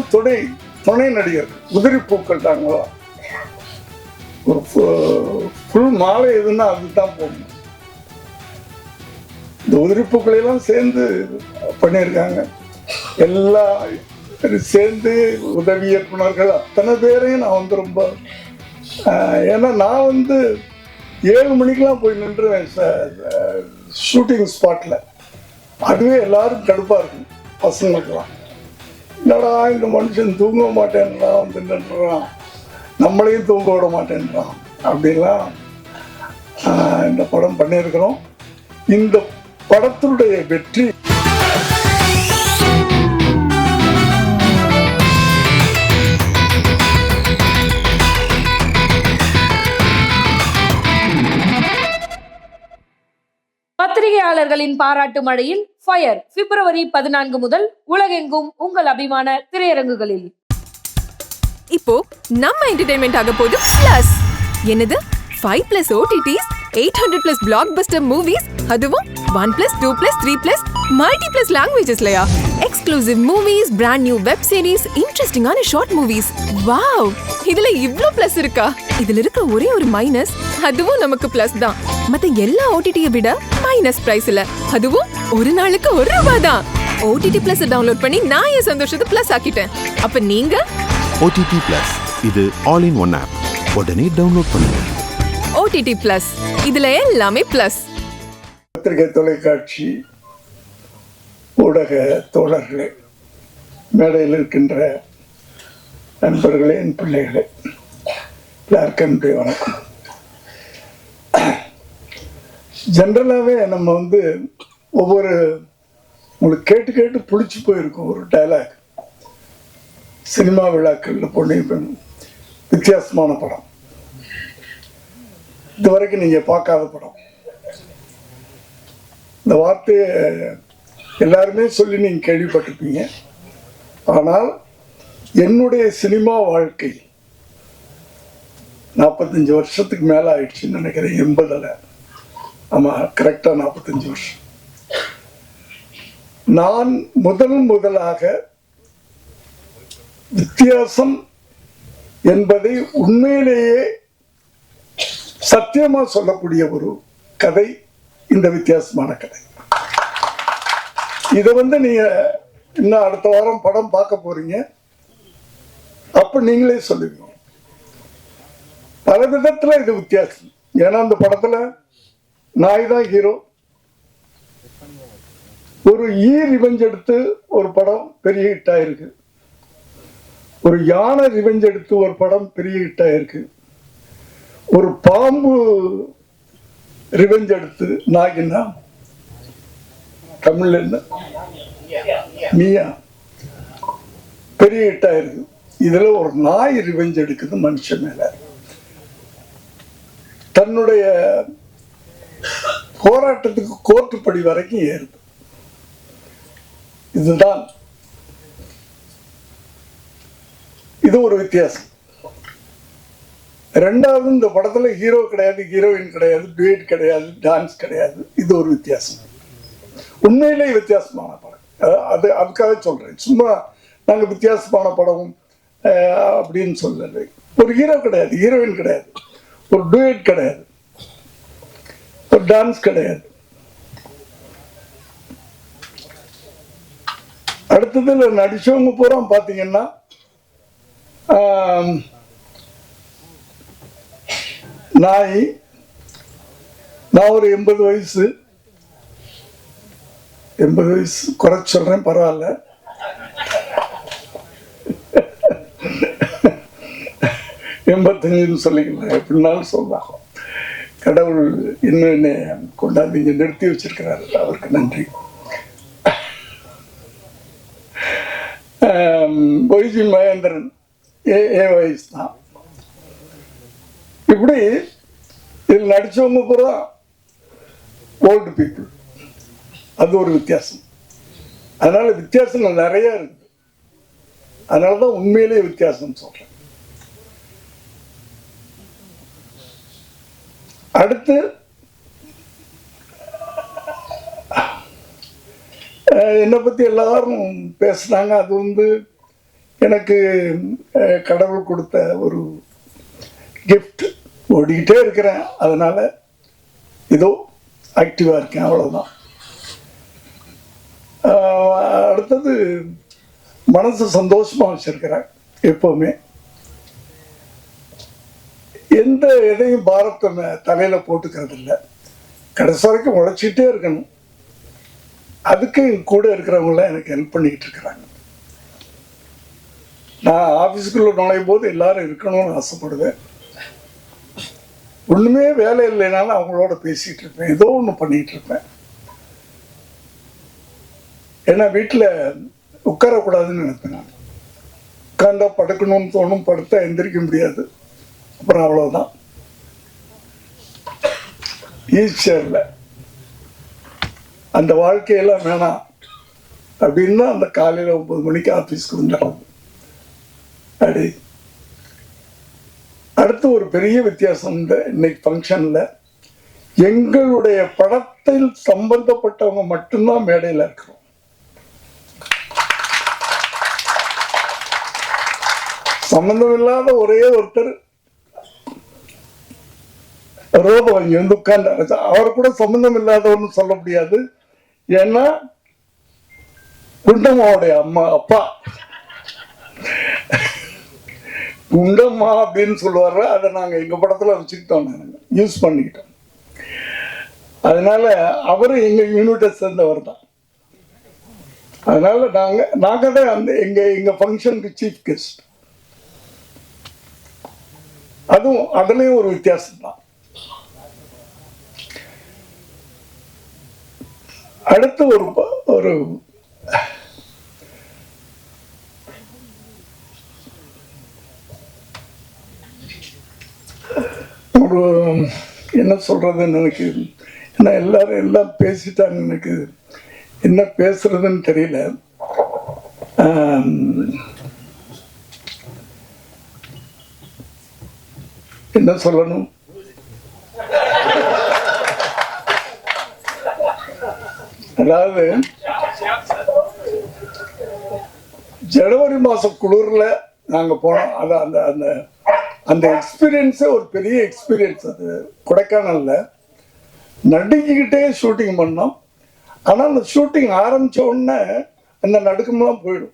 தான் துணை துணை நடிகர். உதிரி பூக்கள் தாங்களா? ஒரு ஃபுல் மாலை எதுன்னா அதுதான் போடணும். இந்த உதிரி பூக்களை எல்லாம் சேர்ந்து பண்ணியிருக்காங்க. எல்லா சேர்ந்து உதவி இயக்குனர்கள் அத்தனை பேரையும் நான் வந்து ரொம்ப ஆஹ், ஏன்னா நான் வந்து ஏழு மணிக்கெல்லாம் போய் நின்றுவேன் ஷூட்டிங் ஸ்பாட்டில் அதுவே எல்லாரும் கடுப்பாக இருக்கும் பசங்களுக்கெல்லாம். என்னடா இந்த மனுஷன் தூங்க மாட்டேன்றான் அப்படின்றான் நம்மளையும் தூங்க விட மாட்டேன்றான் அப்படின்லாம் இந்த படம் பண்ணியிருக்கிறோம். இந்த படத்தினுடைய வெற்றி. பத்திரிகையாளர்களின் பாராட்டு மழையில் ஃபயர் பிப்ரவரி பதினான்கு முதல் உலகெங்கும் உங்கள் அபிமான திரையரங்குகளில். இப்போ நம்ம என்டர்டைன்மெண்ட் ஆக போது பிளஸ் என்னது? Five plus OTTs eight hundred plus blockbuster movies அதுவும் one plus two plus three plus multi plus லாங்குவேஜஸ்லயா exclusive movies brand new web series இன்ட்ரெஸ்டிங்கான ஷார்ட் மூவிஸ் வாவ் இதுல இவ்ளோ பிளஸ் இருக்கா? இதுல இருக்க ஒரே ஒரு மைனஸ் அதுவும் நமக்கு பிளஸ் தான். மத்த எல்லா ஓடிடியை விட மைனஸ் பிரைஸ்ல அதுவும் ஒரு நாளுக்கு ஒரு ரூபாய் தான் ஓடிடி பிளஸ் டவுன்லோட் பண்ணி நான் என் சந்தோஷத்தை பிளஸ் ஆக்கிட்டேன். அப்ப நீங்க? ஓடிடி பிளஸ் இது ஆல் இன் ஒன் ஆப் உடனே டவுன்லோட் பண்ணுங்க. ஓடிடி பிளஸ் இதுல எல்லாமே பிளஸ் பத்திரிகை தொலைக்காட்சி ஊடக தோழர்களே மேடையில் இருக்கின்ற நண்பர்களே என் பிள்ளைகளே எல்லாருக்கும் வணக்கம். ஜென்ரலாகவே நம்ம வந்து ஒவ்வொரு உங்களுக்கு கேட்டு கேட்டு புளிச்சு போயிருக்கும் ஒரு டைலாக் சினிமா விழாக்களில் பொண்ணு வித்தியாசமான படம். இதுவரைக்கும் நீங்கள் பார்க்காத படம். இந்த வார்த்தையை எல்லாருமே சொல்லி நீங்கள் கேள்விப்பட்டிருப்பீங்க. ஆனால் என்னுடைய சினிமா வாழ்க்கை நாற்பத்தஞ்சு வருஷத்துக்கு மேலே ஆயிடுச்சுன்னு நினைக்கிறேன் எண்பதில். ஆமாம் கரெக்டாக நாற்பத்தஞ்சு வருஷம். நான் முதல் முதலாக வித்தியாசம் என்பதை உண்மையிலேயே சத்தியமா சொல்லக்கூடிய ஒரு கதை இந்த வித்தியாசமான கதை. இதை வந்து நீங்க இன்னும் அடுத்த வாரம் படம் பார்க்க போறீங்க. அப்ப நீங்களே சொல்லுவீங்க பல விதத்துல இது வித்தியாசம். ஏன்னா அந்த படத்துல நாய் தான் ஹீரோ. ஒரு ஈ ரிவெஞ்ச் எடுத்து ஒரு படம் பெரிய ஹிட் ஆயிருக்கு. ஒரு யானை ரிவெஞ்ச் எடுத்து ஒரு படம் பெரிய ஹிட் ஆயிருக்கு. ஒரு பாம்பு ரிவெஞ்ச் எடுத்து நாகினா தமிழ்ல என்ன? மியா. பெரிய ஹிட் ஆயிருக்கு. இதுல ஒரு நாய் ரிவெஞ்ச் எடுக்குது மனுஷன் மேல. தன்னுடைய போராட்டத்துக்கு கோர்ட்டுப்படி வரைக்கும் ஏறுது இதுதான். இது ஒரு வித்தியாசம். ரெண்டாவது இந்த படத்துல ஹீரோ கிடையாது ஹீரோயின் கிடையாது டுவேட் கிடையாது டான்ஸ் கிடையாது. இது ஒரு வித்தியாசம். உண்மையிலே வித்தியாசமான படம். அது அதுக்காக சொல்றேன். சும்மா நாங்க வித்தியாசமான படம் அஹ், அப்படின்னு சொல்லலை. ஒரு ஹீரோ கிடையாது ஹீரோயின் கிடையாது. ஒரு டுவேட் கிடையாது. ஒரு டான்ஸ் கிடையாது. அடுத்ததுல நடிச்சவங்க பூரா பாத்தீங்கன்னா நாய் நான் ஒரு எண்பது வயசு. எண்பது வயசு குறை சொல்றேன் பரவாயில்ல. எண்பத்தஞ்சுன்னு சொல்லிக்கலாம் எப்படினாலும் சொல்லலாம். கடவுள் இன்னும் என்ன கொண்டாந்து இங்கே நிறுத்தி வச்சிருக்கிறாரு. அவருக்கு நன்றி. ஒய்ஜி மகேந்திரன் ஏ ஏ வயசு தான். இப்படி இதில் நடிச்சவங்க பூரா ஓல்டு பீப்புள் அது ஒரு வித்தியாசம். அதனால வித்தியாசங்கள் நிறைய இருக்கு. அதனால தான் உண்மையிலேயே வித்தியாசம்னு சொல்றேன். அடுத்து என்னை பற்றி எல்லாரும் பேசுனாங்க. அது வந்து எனக்கு கடவுள் கொடுத்த ஒரு கிஃப்ட் ஓடிக்கிட்டே இருக்கிறேன். அதனால் ஏதோ ஆக்டிவாக இருக்கேன். அவ்வளோதான் அடுத்தது மனசு சந்தோஷமாக வச்சுருக்கிறேன் எப்போவுமே. எந்த எதையும் பாரத்தை மே- தலையில போட்டுக்கிறது இல்லை கடைசி வரைக்கும் உழைச்சிட்டே இருக்கணும். அதுக்கு என் கூட இருக்கிறவங்களாம் எனக்கு ஹெல்ப் பண்ணிக்கிட்டு இருக்கிறாங்க. நான் ஆஃபீஸுக்குள்ள நுழையும் போது எல்லாரும் இருக்கணும்னு ஆசைப்படுவேன். ஒண்ணுமே வேலை இல்லைனாலும் அவங்களோட பேசிட்டு இருப்பேன். ஏதோ ஒன்று பண்ணிட்டு இருப்பேன். ஏன்னா வீட்டில் உட்காரக்கூடாதுன்னு நினைப்பேன் நான். உட்காந்தா படுக்கணும்னு தோணும் படுத்தா எந்திரிக்க முடியாது. அப்புறம் அவ்வளவுதான். ஈஸியரில் அந்த வாழ்க்கையெல்லாம் வேணாம். அப்படின்னா அந்த காலையில் ஒன்பது மணிக்கு ஆஃபீஸ்க்கு வந்துடுறது அப்படி அடுத்து ஒரு பெரிய வித்தியாசம் இந்த இன்னைக்கு ஃபங்க்ஷனில் எங்களுடைய படத்தில் சம்பந்தப்பட்டவங்க மட்டும்தான் மேடையில் இருக்கிறோம். சம்பந்தம் இல்லாத ஒரே ஒருத்தர் ரோபோ இங்க வந்து உட்கார்ந்து அவர் கூட சம்பந்தம் இல்லாதவர்னு சொல்ல முடியாது. ஏன்னா குண்டம்மாவுடைய அம்மா அப்பா. குண்டம்மா அப்படின்னு சொல்லுவாரு. அதை நாங்க எங்க படத்துல வச்சுக்கிட்டோம் நாங்க. யூஸ் பண்ணிக்கிட்டோம். அதனால அவரு எங்க யூனிட்டை சேர்ந்தவர் தான். அதனால நாங்க நாங்க தான் அந்த எங்க எங்க ஃபங்க்ஷனுக்கு சீஃப் கெஸ்ட் அதுவும் அதுலயும் ஒரு வித்தியாசம் தான் அடுத்து ஒரு ஒரு ஒரு என்ன சொல்றதுன்னு எனக்கு ஏன்னா எல்லாரும் எல்லாம் பேசிட்டாங்க எனக்கு என்ன பேசுறதுன்னு தெரியல. என்ன சொல்லணும்? அதாவது ஜனவரி மாசம் குளிர்ல நாங்க போனோம். அது அந்த அந்த அந்த எக்ஸ்பீரியன்ஸே ஒரு பெரிய எக்ஸ்பீரியன்ஸ் அது. கொடைக்கானல்ல நடுங்கிக்கிட்டே ஷூட்டிங் பண்ணோம். ஆனா அந்த ஷூட்டிங் ஆரம்பிச்ச உடனே அந்த நடுக்கம்லாம் போயிடும்.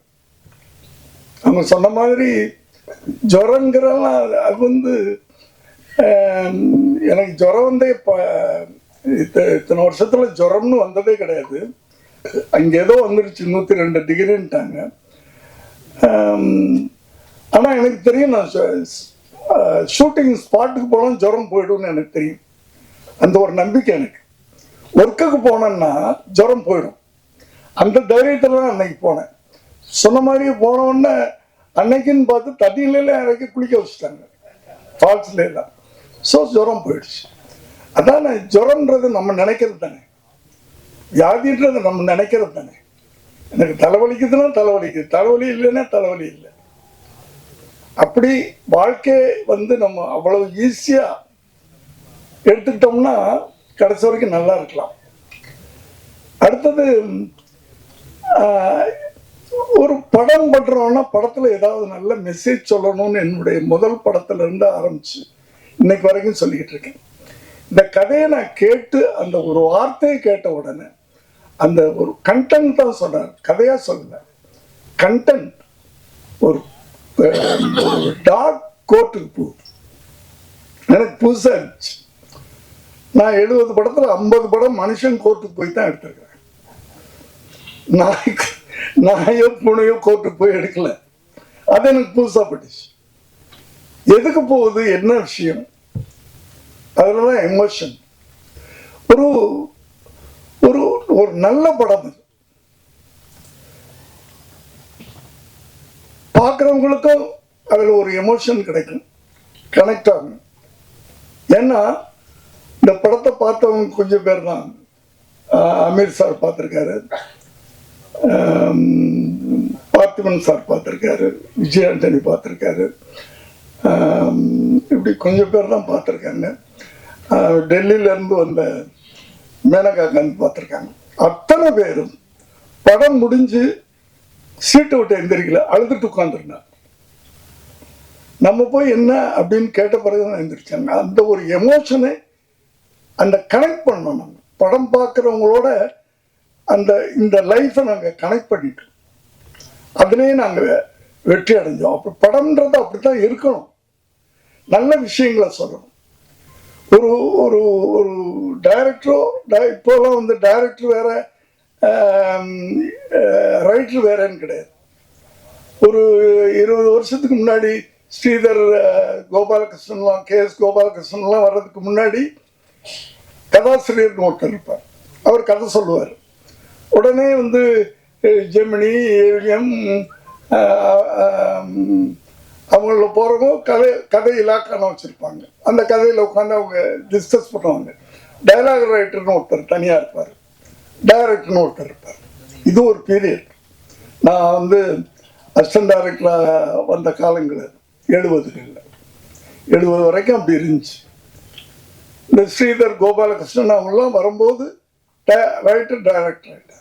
அவங்க சொன்ன மாதிரி ஜுரங்கிறலாம் அது- வந்து எனக்கு ஜுரம் வந்தே இப்போ இத்தனை வருஷத்துல ஜுரம்னு வந்ததே கிடையாது. அங்க ஏதோ வந்துருச்சு நூத்தி ரெண்டு டிகிரின்ட்டாங்க. ஆனா எனக்கு தெரியும் நான் ஷூட்டிங் ஸ்பாட்டுக்கு போனால் ஜுரம் போயிடும்னு எனக்கு தெரியும். அந்த ஒரு நம்பிக்கை எனக்கு. ஒர்க்குக்கு போனேன்னா ஜுரம் போயிடும். அந்த தைரியத்துல தான் அன்னைக்கு போனேன். சொன்ன மாதிரி போனோடனே அன்னைக்குன்னு பார்த்து தண்ணியில இறக்கி குளிக்க வச்சுட்டாங்க. ஃபால்ஸ்ல தான். ஸோ ஜுரம் போயிடுச்சு. அதான் ஜுரம்ன்றது நம்ம நினைக்கிறது தானே? வியாதின்றது நம்ம நினைக்கிறது தானே? எனக்கு தலைவலிக்குதுன்னா தலைவலிக்குது தலைவலி இல்லைன்னா தலைவலி இல்லை. அப்படி வாழ்க்கை வந்து நம்ம அவ்வளவு ஈஸியா எடுத்துக்கிட்டோம்னா கடைசி வரைக்கும் நல்லா இருக்கலாம். அடுத்தது ஒரு படம் பண்றோம்னா படத்துல ஏதாவது நல்ல மெசேஜ் சொல்லணும்னு என்னுடைய முதல் படத்துல இருந்து ஆரம்பிச்சு இன்னைக்கு வரைக்கும் சொல்லிக்கிட்டு இருக்கேன். இந்த கதையை நான் கேட்டு அந்த ஒரு வார்த்தையை கேட்ட உடனே அந்த ஒரு கண்டென்ட் தான் சொன்னார் கதையா சொல்லல கண்டென்ட் ஒரு டாக் கோட்டுக்கு போ எனக்கு புதுசாக இருந்துச்சு. நான் எழுபது படத்தில் ஐம்பது படம் மனுஷன் கோர்ட்டுக்கு போய் தான் எடுத்திருக்கிறேன் நாய்க்கு நாயோ புனையோ கோர்ட்டுக்கு போய் எடுக்கல. அது எனக்கு புதுசாக பட்டுச்சு. எதுக்கு போகுது? என்ன விஷயம்? அதுலதான் எமோஷன் ஒரு ஒரு ஒரு நல்ல படம் அது. பார்க்குறவங்களுக்கும் அதில் ஒரு எமோஷன் கிடைக்கும். கனெக்ட் ஆகும். ஏன்னா இந்த படத்தை பார்த்தவங்க கொஞ்சம் பேர் தான். அமீர் சார் பார்த்துருக்காரு. பார்த்திபன் சார் பார்த்துருக்காரு. விஜய் ஆண்டனி பார்த்துருக்காரு. இப்படி கொஞ்சம் பேர் தான் பார்த்துருக்காங்க. டெல்லியிலேருந்து வந்த மேனகா காந்தி பார்த்துருக்காங்க. அத்தனை பேரும் படம் முடிஞ்சு சீட்டை விட்டு எந்திரிக்கல அழுதுட்டு உட்காந்துருந்தாங்க நம்ம போய் என்ன அப்படின்னு கேட்ட பிறகு தான் எந்திரிச்சாங்க. அந்த ஒரு எமோஷனை அந்த கனெக்ட் பண்ணோம் நம்ம. படம் பார்க்குறவங்களோட அந்த இந்த லைஃப்பை நாங்கள் கனெக்ட் பண்ணிட்டோம். அதுலேயே நாங்கள் வெற்றி அடைஞ்சோம். அப்போ படம்ன்றது அப்படி தான் இருக்கணும். நல்ல விஷயங்களை சொல்லணும். ஒரு ஒரு ஒரு டைரக்டரோ இப்போலாம் வந்து டைரக்டர் வேற ரைட்டர் வேறன்னு கிடையாது. ஒரு இருபது வருஷத்துக்கு முன்னாடி ஸ்ரீதர் கோபாலகிருஷ்ணன்லாம் கே எஸ் கோபாலகிருஷ்ணன்லாம் வர்றதுக்கு முன்னாடி கதாசிரியர்னு ஒருத்தர் இருப்பார். அவர் கதை சொல்லுவார். உடனே வந்து ஜெமினி ஏவிஎம் அவங்கள போகிறவங்க கதை கதை இலாக்கான வச்சுருப்பாங்க. அந்த கதையில் உட்காந்து அவங்க டிஸ்கஸ் பண்ணுவாங்க. டைலாக் ரைட்டர்னு ஒருத்தர் தனியாக இருப்பார். டைரக்டர்னு ஒருத்தர் இருப்பார். இது ஒரு பீரியட் நான் வந்து அசிஸ்டன்ட் டைரக்டராக வந்த காலங்கள் எழுபதுகளில். எழுபது வரைக்கும் அப்படி இருந்துச்சு. இந்த ஸ்ரீதர் கோபாலகிருஷ்ணன் அவங்களாம் வரும்போது ரைட்டர் டைரக்டர் ஆகிட்டார்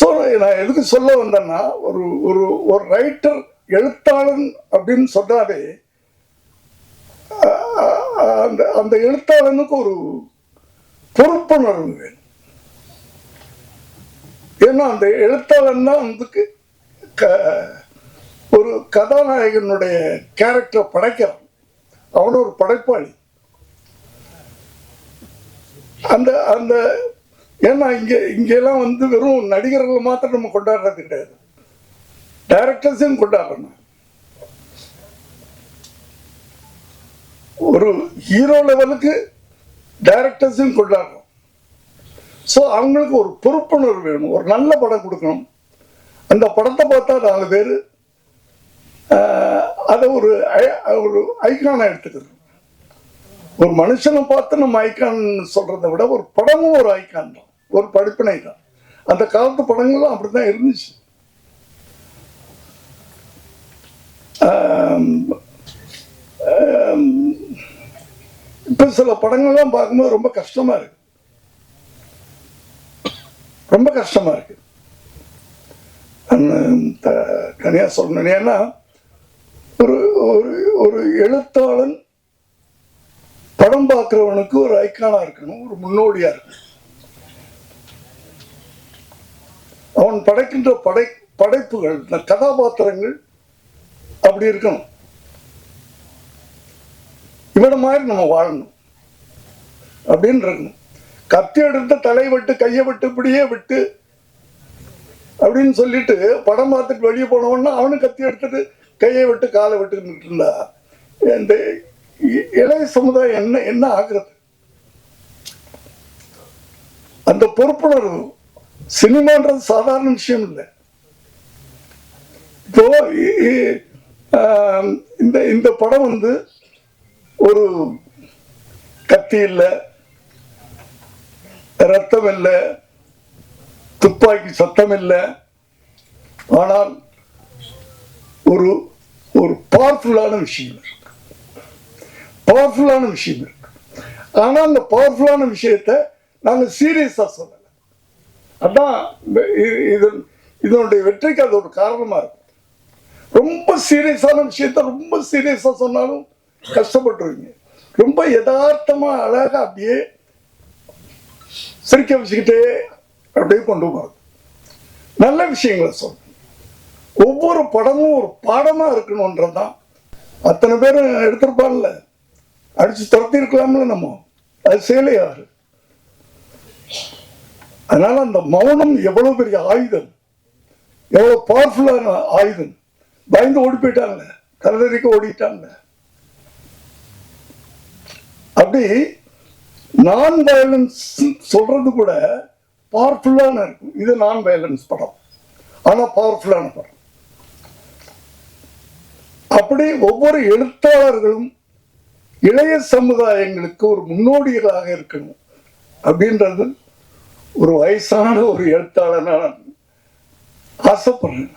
ஸோ நான் எதுக்கு சொல்ல வந்தேன்னா ஒரு ஒரு ஒரு ரைட்டர் எழுத்தாளன் அப்படின்னு சொன்னாலே அந்த அந்த எழுத்தாளனுக்கு ஒரு பொறுப்புணர்வு வேணும். ஏன்னா அந்த எழுத்தாளன் தான் வந்து க- ஒரு கதாநாயகனுடைய கேரக்டரை படைக்கிறான். அவன் ஒரு படைப்பாளி. அந்த அந்த ஏன்னா இங்கே இங்கெல்லாம் வந்து வெறும் நடிகர்கள் மாத்திரம் நம்ம கொண்டாடுறது கிடையாது. டைரக்டர்ஸையும் கொண்டாடுறோம். ஒரு ஹீரோ லெவலுக்கு டைரக்டர்ஸையும் கொண்டாடுறோம். ஸோ அவங்களுக்கு ஒரு பொறுப்புணர்வு வேணும். ஒரு நல்ல படம் கொடுக்கணும். அந்த படத்தை பார்த்தா நாலு பேர் அதை ஒரு ஐ- ஒரு ஐக்கானாக எடுத்துக்கிறது ஒரு மனுஷனை பார்த்து நம்ம ஐக்கான் சொல்றதை விட ஒரு படமும் ஒரு ஐக்கான் தான் ஒரு படிப்பினை. தான் அந்த காலத்து படங்கள்லாம் அப்படிதான் இருந்துச்சு. ஆம், இப்ப சில படங்கள்லாம் பார்க்கும்போது ரொம்ப கஷ்டமா இருக்கு. ரொம்ப கஷ்டமா இருக்கு. தனியா சொல்லணும் ஏன்னா ஒரு ஒரு ஒரு எழுத்தாளன் படம் பார்க்குறவனுக்கு ஒரு ஐக்கானா இருக்கணும் ஒரு முன்னோடியா இருக்கணும். அவன் படைக்கின்ற படை படைப்புகள் இந்த கதாபாத்திரங்கள் அப்படி இருக்கணும். இவன மாதிரி நம்ம வாழணும். அப்படின்னு இருக்கணும். கத்தி எடுத்து தலை விட்டு கையை விட்டு இப்படியே விட்டு அப்படின்னு சொல்லிட்டு படம் பார்த்துட்டு வெளியே போனவொன்னா அவனும் கத்தி எடுத்துட்டு கையை விட்டு காலை விட்டு இருந்தா இந்த இளைய சமுதாயம் என்ன என்ன ஆகுறது? அந்த பொறுப்புணர்வு சினிமான்றது சாதாரண விஷயம் இல்லை. இப்போ இந்த இந்த படம் வந்து ஒரு கத்தி இல்லை ரத்தம் இல்லை துப்பாக்கி சத்தம் இல்லை ஆனால் ஒரு ஒரு பவர்ஃபுல்லான விஷயம் இருக்கு. பவர்ஃபுல்லான விஷயம் இருக்கு. ஆனா அந்த பவர்ஃபுல்லான விஷயத்தை நாங்க சீரியஸா சொல்ல அதான் இது- இதனுடைய வெற்றிக்கு அது ஒரு காரணமா இருக்கும் ரொம்ப சீரியஸான விஷயத்த ரொம்ப சீரியஸா சொன்னாலும் கஷ்டப்பட்டுருவீங்க. ரொம்ப யதார்த்தமாக அழகா அப்படியே சிரிக்க வச்சுக்கிட்டே அப்படியே கொண்டு போகிறது நல்ல விஷயங்களை சொல்லணும் ஒவ்வொரு படமும் ஒரு பாடமா இருக்கணும்ன்றதுதான் அத்தனை பேரும் எடுத்திருப்பான்ல அடிச்சு துரத்திருக்கலாம்ல நம்ம. அது செய்யலையாரு அதனால அந்த மௌனம் எவ்வளவு பெரிய ஆயுதம்? எவ்வளவு பவர்ஃபுல்லான ஆயுதம்? பயந்து ஓடி போயிட்டாங்க கலதறிக்க ஓடிட்டாங்க அப்படி நான் வயலன்ஸ் சொல்றது கூட பவர்ஃபுல்லான இருக்கும். இது நான் வயலன்ஸ் படம். ஆனா பவர்ஃபுல்லான படம். அப்படி ஒவ்வொரு எழுத்தாளர்களும் இளைய சமுதாயங்களுக்கு ஒரு முன்னோடிகளாக இருக்கணும். அப்படின்றது ஒரு வயசான ஒரு எழுத்தாளர் நான் ஆசைப்படுறேன்.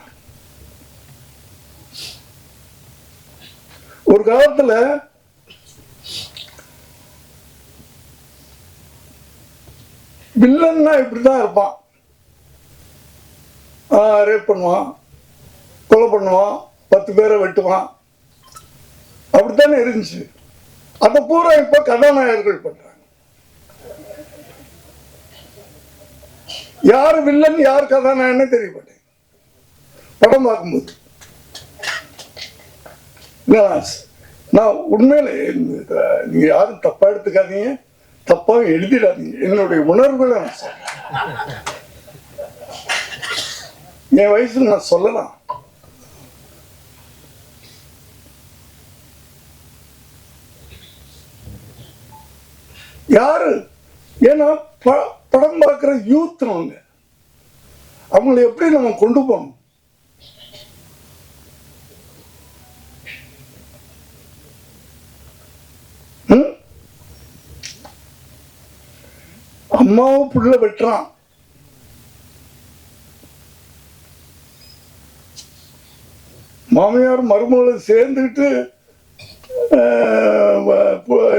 ஒரு காலத்துல வில்லன்னா இப்படிதான் இருப்பான். ரேப் பண்ணுவான் கொலை பண்ணுவான் பத்து பேரை வெட்டுவான். அப்படித்தானே இருந்துச்சு. அதை பூரா இப்போ கதாநாயகர்கள் பண்றாங்க. யார் வில்லன் யார் கதாநாயகன்னு தெரிய படம் பார்க்கும்போது. நான் உண்மையில நீங்க யாரும் தப்பா எடுத்துக்காதீங்க தப்பாக எழுதிடாதீங்க. என்னுடைய உணர்வுகளை நான் சொல்றேன். என் வயசுல நான் சொல்லலாம். யாரு? ஏன்னா படம் பார்க்குற யூத் அவங்க. அவங்களை எப்படி நம்ம கொண்டு போகணும்? ம்? அம்மாவை புள்ள வெட்டுறான். மாமியார் மருமகளை சேர்ந்துக்கிட்டு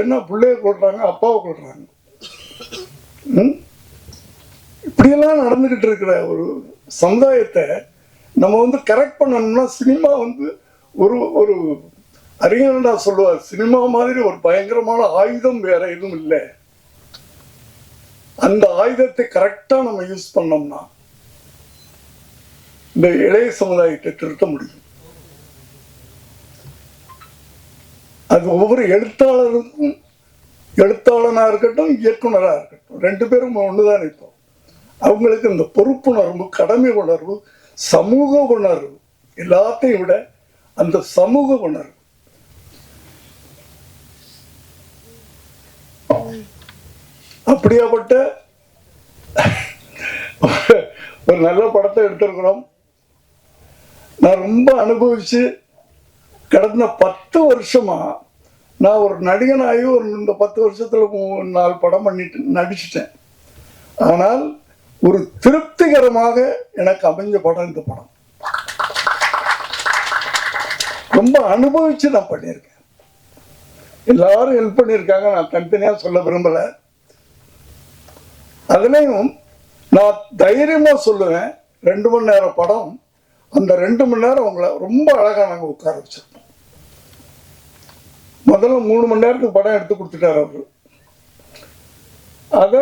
என்ன பிள்ளைய கொள்றாங்க அப்பாவை கொள்றாங்க இப்படியெல்லாம் நடந்துகிட்டு இருக்கிற ஒரு சமுதாயத்தை நம்ம வந்து கரெக்ட் பண்ணணும்னா சினிமா வந்து ஒரு ஒரு அறிஞர்டா சொல்லுவார் சினிமா மாதிரி ஒரு பயங்கரமான ஆயுதம் வேற எதுவும் இல்லை. அந்த ஆயுதத்தை கரெக்டா நம்ம யூஸ் பண்ணோம்னா இந்த இளைய சமுதாயத்தை திருத்த முடியும். அது ஒவ்வொரு எழுத்தாளருக்கும் எழுத்தாளனாக இருக்கட்டும் இயக்குனரா இருக்கட்டும் ரெண்டு பேரும் ஒண்ணுதான் இப்போ அவங்களுக்கு இந்த பொறுப்புணர்வு கடமை உணர்வு சமூக உணர்வு எல்லாத்தையும் விட அந்த சமூக உணர்வு. அப்படியாப்பட்ட ஒரு நல்ல படத்தை எடுத்திருக்கிறோம். நான் ரொம்ப அனுபவிச்சு கடந்த பத்து வருஷமா நான் ஒரு நடிகனாகி ஒரு இந்த பத்து வருஷத்துல நாலு படம் பண்ணிட்டு நடிச்சிட்டேன். ஆனால் ஒரு திருப்திகரமாக எனக்கு அமைஞ்ச படம் இந்த படம். ரொம்ப அனுபவிச்சு நான் பண்ணியிருக்கேன். எல்லாரும் ஹெல்ப் பண்ணியிருக்காங்க நான் தனித்தனியாக சொல்ல விரும்பலை. அதுலேயும் நான் தைரியமாக சொல்லுவேன் ரெண்டு மணி நேரம் படம் அந்த ரெண்டு மணி நேரம் அவங்கள ரொம்ப அழகாக நாங்கள் உட்கார வச்சிருப்போம் முதல்ல மூணு மணி நேரத்துக்கு படம் எடுத்து கொடுத்துட்டாரு அவர். அதை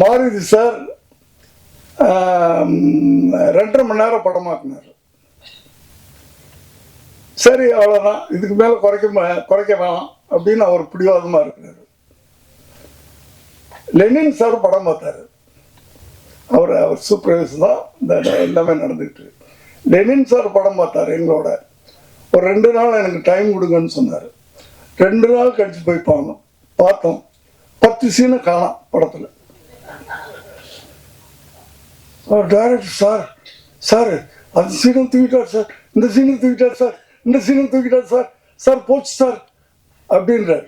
மாருதி சார் ரெண்டரை மணி நேரம் படமாக்குனார். சரி அவ்வளோதான் இதுக்கு மேலே குறைக்க குறைக்க வேணாம் அப்படின்னு அவர் பிடிவாதமாக இருக்கிறார். லெனின் சார் படம் பார்த்தாரு. அவர் அவர் சூப்பர்வைசர் தான். இந்த எல்லாமே நடந்துக்கிட்டு லெனின் சார் படம் பார்த்தாரு எங்களோட. ஒரு ரெண்டு நாள் எனக்கு டைம் கொடுங்கன்னு சொன்னார். ரெண்டு நாள் கழிச்சு போய் பார்க்கணும் பார்த்தோம். பத்து சீனை காணாம் படத்தில். டேரக்டர் டைரக்டர் சார் சார் அந்த சீனும் தூக்கிட்டார் சார் இந்த சீனும் தூக்கிட்டார் சார் இந்த சீனும் தூக்கிட்டார் சார் சார் போச்சு சார் அப்படின்றார்.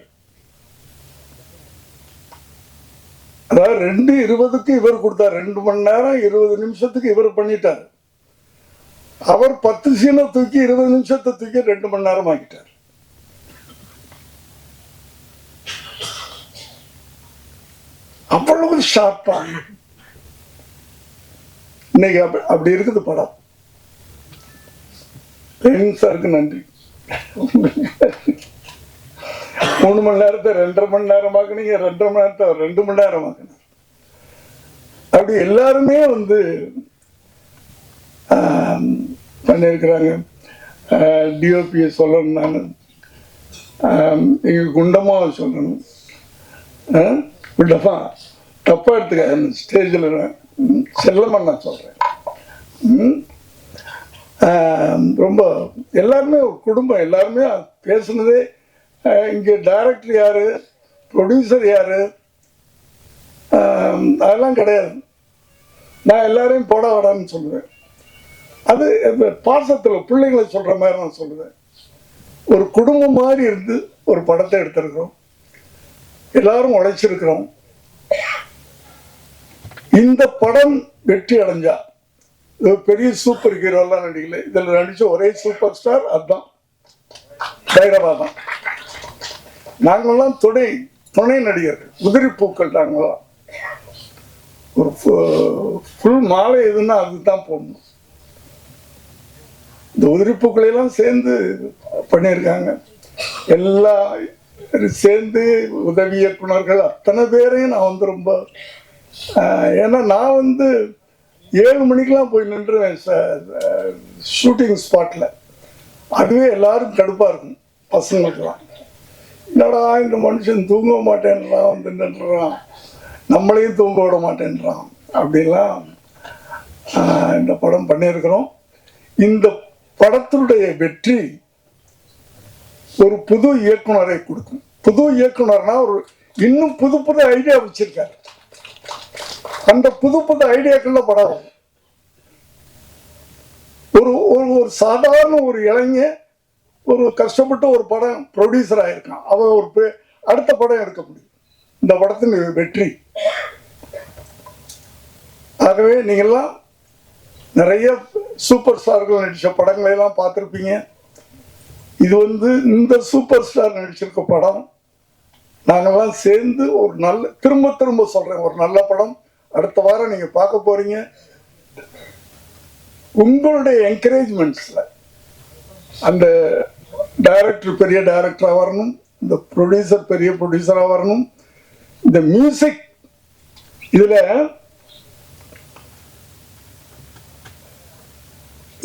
அதாவது ரெண்டு இருபதுக்கு இவர் கொடுத்தார். ரெண்டு மணி நேரம் இருபது நிமிஷத்துக்கு இவர் பண்ணிட்டார். அவர் பத்து சீனை தூக்கி இருபது நிமிஷத்தை தூக்கி ரெண்டு மணி நேரம் ஆக்கிட்டார். அவ்வளவு ஷார்ப்பா இன்னைக்கு அப்படி இருக்குது படம். சாருக்கு நன்றி. மூணு மணி நேரத்தை ரெண்டரை மணி நேரம் ஆக்குனீங்க ரெண்டரை மணி நேரத்தை அவர் ரெண்டு மணி நேரம் ஆக்குனார் அப்படி எல்லாருமே வந்து பண்ணியிருக்கிறாங்க. டிஓபியை சொல்லணும் நான். எங்கள் குண்டமாக சொல்லணும். ஆ? குண்டமா தப்பாக எடுத்துக்க ஸ்டேஜில் செல்லமாக நான் சொல்கிறேன் ரொம்ப எல்லாருமே ஒரு குடும்பம் எல்லாருமே பேசுனதே இங்கே டைரக்டர் யார் ப்ரொடியூசர் யார் அதெல்லாம் கிடையாது. நான் எல்லாரையும் போட வாடான்னு சொல்லுவேன். அது பாசத்தில் பிள்ளைகளை சொல்கிற மாதிரி நான் சொல்லுவேன் ஒரு குடும்பம் மாதிரி இருந்து ஒரு படத்தை எடுத்திருக்கிறோம். எல்லாரும் உழைச்சிருக்கிறோம். இந்த படம் வெற்றி அடைஞ்சா பெரிய சூப்பர் ஹீரோலாம் நடிக்கல. இதில் நடிச்ச ஒரே சூப்பர் ஸ்டார் அதுதான். பைரவா தான். நாங்களெல்லாம் துணை துணை நடிகர்கள். உதிரி பூக்கள் நாங்களாம் ஒரு ஃபுல் மாலை எதுன்னா அதுதான் போடணும். இந்த உதிரிப்பூக்களையெல்லாம் சேர்ந்து பண்ணியிருக்காங்க. எல்லா சேர்ந்து உதவி இயக்குனர்கள் அத்தனை பேரையும் நான் வந்து ரொம்ப ஏன்னா நான் வந்து ஏழு மணிக்கெலாம் போய் நின்றுவேன் ஷூட்டிங் ஸ்பாட்டில் அதுவே எல்லாரும் கடுப்பாக இருக்கும் பசங்களுக்கெல்லாம். என்னடா இந்த மனுஷன் தூங்க மாட்டேன்றான் வந்து நின்றுறான் நம்மளையும் தூங்க விட மாட்டேன்றான் அப்படிலாம் இந்த படம் பண்ணியிருக்கிறோம். இந்த படத்தினுடைய வெற்றி ஒரு புது இயக்குனரை கொடுக்கும். புது இயக்குனர்னா ஒரு இன்னும் புது புது ஐடியா வச்சிருக்காரு. அந்த புது புது ஐடியாக்குள்ள படம். ஒரு ஒரு ஒரு சாதாரண ஒரு இளைஞன் ஒரு கஷ்டப்பட்டு ஒரு படம் ப்ரொடியூசர் ஆயிருக்கான். அவன் ஒரு பெ- அடுத்த படம் எடுக்க முடியும். இந்த படத்தின் வெற்றி. ஆகவே நீங்கள்லாம் நிறைய சூப்பர் ஸ்டார்கள் நடித்த படங்களை எல்லாம் பார்த்துருப்பீங்க. இது வந்து இந்த சூப்பர் ஸ்டார் நடிச்சிருக்க படம். நாங்கள்லாம் சேர்ந்து ஒரு நல்ல திரும்ப திரும்ப சொல்றேன் ஒரு நல்ல படம். அடுத்த வாரம் நீங்க பார்க்க போறீங்க. உங்களுடைய என்கரேஜ்மெண்ட்ஸ்ல அந்த டைரக்டர் பெரிய டைரக்டராக வரணும் இந்த ப்ரொடியூசர் பெரிய ப்ரொடியூசராக வரணும். இந்த மியூசிக் இதில்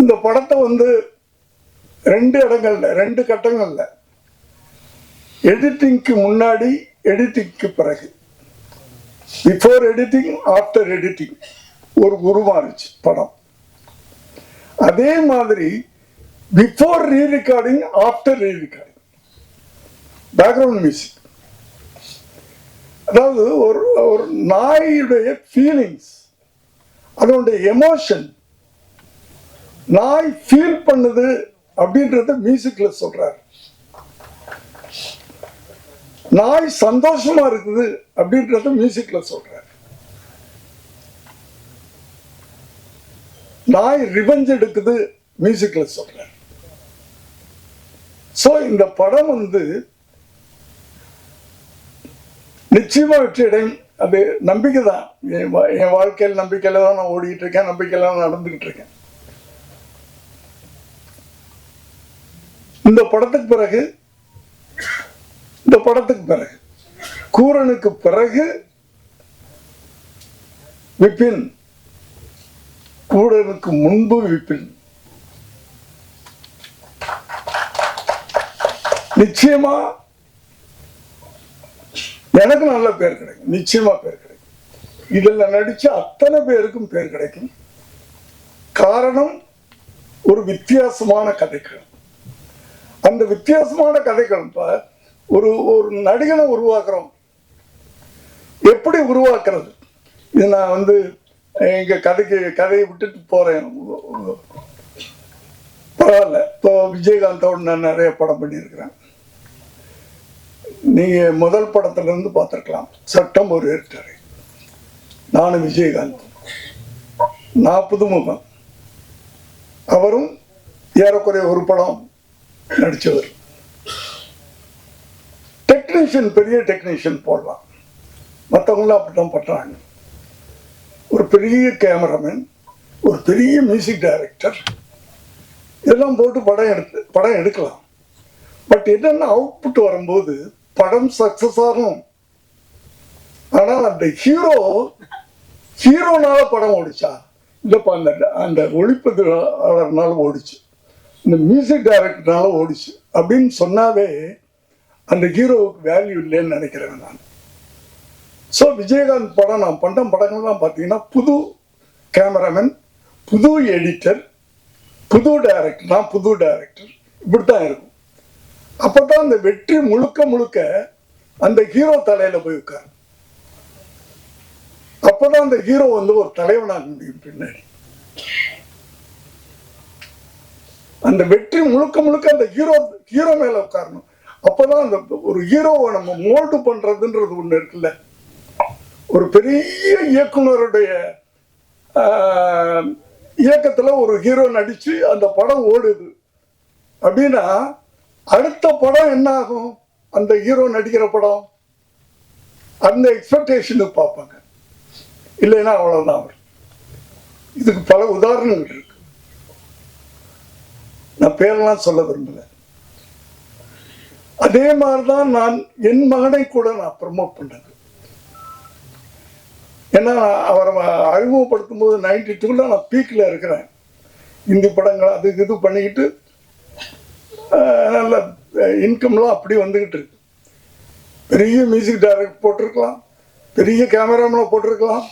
இந்த படத்தை வந்து ரெண்டு இடங்கள்ல ரெண்டு கட்டங்கள்ல. எடிட்டிங்க்கு முன்னாடி எடிட்டிங்க்கு பிறகு. பிஃபோர் எடிட்டிங் ஆஃப்டர் எடிட்டிங் ஒரு உருமாறுச்சு படம். அதே மாதிரி before re recording after re recording background music அதாவது ஒரு ஒரு நாயுடைய ஃபீலிங்ஸ் அதனுடைய எமோஷன் நாய் ஃபீல் பண்ணுது அப்படின்றத மியூசிக்ல சொல்றாரு. நாய் சந்தோஷமா இருக்குது அப்படின்றத மியூசிக்ல சொல்றார். நாய் ரிவெஞ்ச் எடுக்குது மியூசிக்ல சொல்றாரு. சோ இந்த படம் வந்து நிச்சயமா வெற்றி அடையும். அது நம்பிக்கை தான் என் வாழ்க்கையில் நம்பிக்கையில தான் நான் ஓடிட்டு இருக்கேன் நம்பிக்கையில தான் நடந்துகிட்டு இருக்கேன். இந்த படத்துக்கு பிறகு இந்த படத்துக்கு பிறகு கூரனுக்கு பிறகு விபின் கூரனுக்கு முன்பு விபின். நிச்சயமா எனக்கு நல்ல பேர் கிடைக்கும். நிச்சயமா பேர் கிடைக்கும். இதுல நடிச்ச அத்தனை பேருக்கும் பேர் கிடைக்கும். காரணம் ஒரு வித்தியாசமான கதைகள் அந்த வித்தியாசமான கதைகள் இப்போ ஒரு ஒரு நடிகனை உருவாக்குறோம். எப்படி உருவாக்குறது? இது நான் வந்து எங்க கதைக்கு கதையை விட்டுட்டு போறேன். பரவாயில்ல. இப்போ விஜயகாந்தோட நான் நிறைய படம் பண்ணியிருக்கிறேன். நீங்க முதல் படத்துல இருந்து பார்த்துருக்கலாம். சட்டம் ஒரு ஏற்றாரு நானும் விஜயகாந்த். நான் புதுமுகம் அவரும் ஏறக்குறைய ஒரு படம் நடிச்சவர். டெக்னீஷியன் பெரிய டெக்னீஷியன் போடலாம் மற்றவங்களாம் அப்படித்தான் பண்றாங்க. ஒரு பெரிய கேமராமேன் ஒரு பெரிய மியூசிக் டைரக்டர் இதெல்லாம் போட்டு படம் எடுத்து படம் எடுக்கலாம். பட் என்னென்ன அவுட்புட் வரும்போது படம் சக்சஸ் ஆகும். ஆனால் அந்த ஹீரோ ஹீரோனால படம் ஓடிச்சா? இல்லைப்பா அந்த அந்த ஒளிப்பதிவாளர்னால ஓடிச்சு. இந்த மியூசிக் டைரக்டர்னால ஓடிச்சு. அப்படின்னு சொன்னாவே அந்த ஹீரோவுக்கு வேல்யூ இல்லைன்னு நினைக்கிறேன் நான். ஸோ விஜயகாந்த் படம் நான் பண்ண படங்கள்லாம் பார்த்தீங்கன்னா புது கேமராமேன் புது எடிட்டர் புது டைரக்டர் நான் புது டைரக்டர் இப்படி தான் இருக்கும். அப்போ தான் அந்த வெற்றி முழுக்க முழுக்க அந்த ஹீரோ தலையில் போய் உட்கார். அப்பதான் அந்த ஹீரோ வந்து ஒரு தலைவனாக முடியும் பின்னாடி. அந்த வெற்றி முழுக்க முழுக்க அந்த ஹீரோ ஹீரோ மேல உட்காரணும். அப்பதான் அந்த ஒரு ஹீரோவை நம்ம மோல்டு பண்றதுன்றது ஒண்ணு இருக்குல்ல. ஒரு பெரிய இயக்குனருடைய இயக்கத்துல ஒரு ஹீரோ நடிச்சு அந்த படம் ஓடுது. அப்படின்னா அடுத்த படம் என்ன ஆகும் அந்த ஹீரோ நடிக்கிற படம்? அந்த எக்ஸ்பெக்டேஷனுக்கு பார்ப்பாங்க. இல்லைன்னா அவ்வளவுதான் அவர். இதுக்கு பல உதாரணங்கள் நான் பேரெல்லாம் சொல்ல விரும்பல. அதே மாதிரிதான் நான் என் மகனை கூட நான் ப்ரமோட் பண்ணது. ஏன்னா அவரை அறிமுகப்படுத்தும் போது நைன்டி டூல நான் பீக்கில் இருக்கிறேன். இந்தி படங்கள் அது இது பண்ணிக்கிட்டு நல்ல இன்கம்லாம் அப்படி வந்துக்கிட்டு இருக்கு. பெரிய மியூசிக் டைரக்டர் போட்டிருக்கலாம். பெரிய கேமராமேனை போட்டிருக்கலாம்.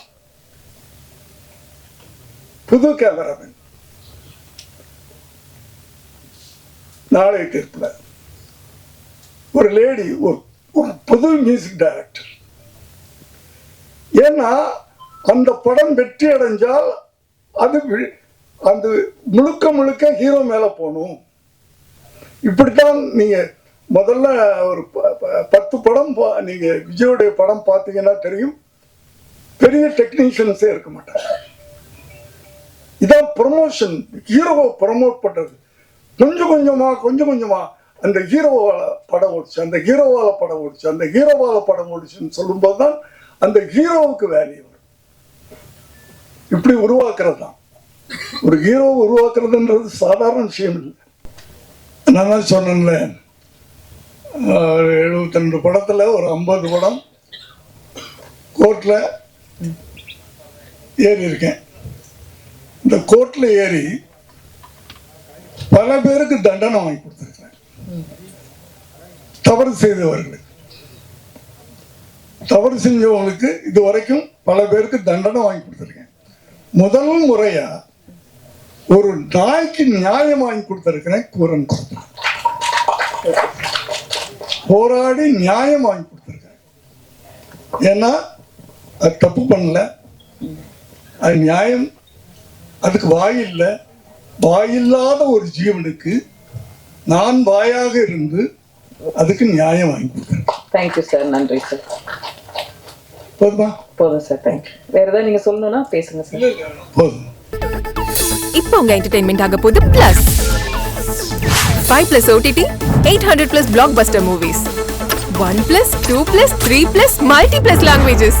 புது கேமராமேன் நாளை தீர்ப்பில் ஒரு லேடி ஒரு ஒரு புது மியூசிக் டைரக்டர் ஏன்னா அந்த படம் வெற்றி அடைஞ்சால் அது அந்த முழுக்க முழுக்க ஹீரோ மேலே போகணும். இப்படித்தான் நீங்கள் முதல்ல ஒரு ப- ப- பத்து படம் பா- விஜயோடைய படம் பார்த்தீங்கன்னா தெரியும். பெரிய டெக்னீஷியன்ஸே இருக்க மாட்டாங்க. இதான் ப்ரொமோஷன் ஹீரோவை ப்ரொமோட் பண்ணுறது கொஞ்சம் கொஞ்சமா கொஞ்சம் கொஞ்சமா அந்த ஹீரோவால படம் ஓடிச்சு. அந்த ஹீரோவால படம் ஓடிச்சு. அந்த ஹீரோவால படம் ஓடிச்சுன்னு சொல்லும்போது தான் அந்த ஹீரோவுக்கு வேல்யூ வரும். இப்படி உருவாக்குறது தான் ஒரு ஹீரோ உருவாக்குறதுன்றது சாதாரண விஷயம் இல்லை. நான் தான் சொன்னேன்ல எழுபத்தி ரெண்டு படத்தில் ஒரு ஐம்பது படம் கோர்ட்டில் ஏறி இருக்கேன் இந்த கோர்ட்டில் ஏறி பல பேருக்கு தண்டனை வாங்கி கொடுத்திருக்கிறேன் தவறு செய்தவர்களுக்கு தவறு செஞ்சவங்களுக்கு இது வரைக்கும் பல பேருக்கு தண்டனை வாங்கி கொடுத்துருக்கேன். முதல் முறையா ஒரு நாய்க்கு நியாயம் வாங்கி கொடுத்துருக்கிறேன் கூரன் படத்துல. போராடி நியாயம் வாங்கி கொடுத்துருக்கேன். ஏன்னா அது தப்பு பண்ணல. அது நியாயம். அதுக்கு வாய் இல்லை. வாயில்லாத ஒரு ஜீவனுக்கு நான் வாயாக இருந்து அதுக்கு நியாயம் வாங்கி கொடுக்குறேன். தேங்க்யூ சார் நன்றி சார் போதுமா? போதும் சார் தேங்க்யூ வேற ஏதாவது நீங்க சொல்லணும்னா பேசுங்க சார் போதும். இப்போ உங்க என்டர்டைன்மெண்ட் ஆக போகுது plus five plus OTT eight hundred plus blockbuster movies one plus two plus three plus multi plus languages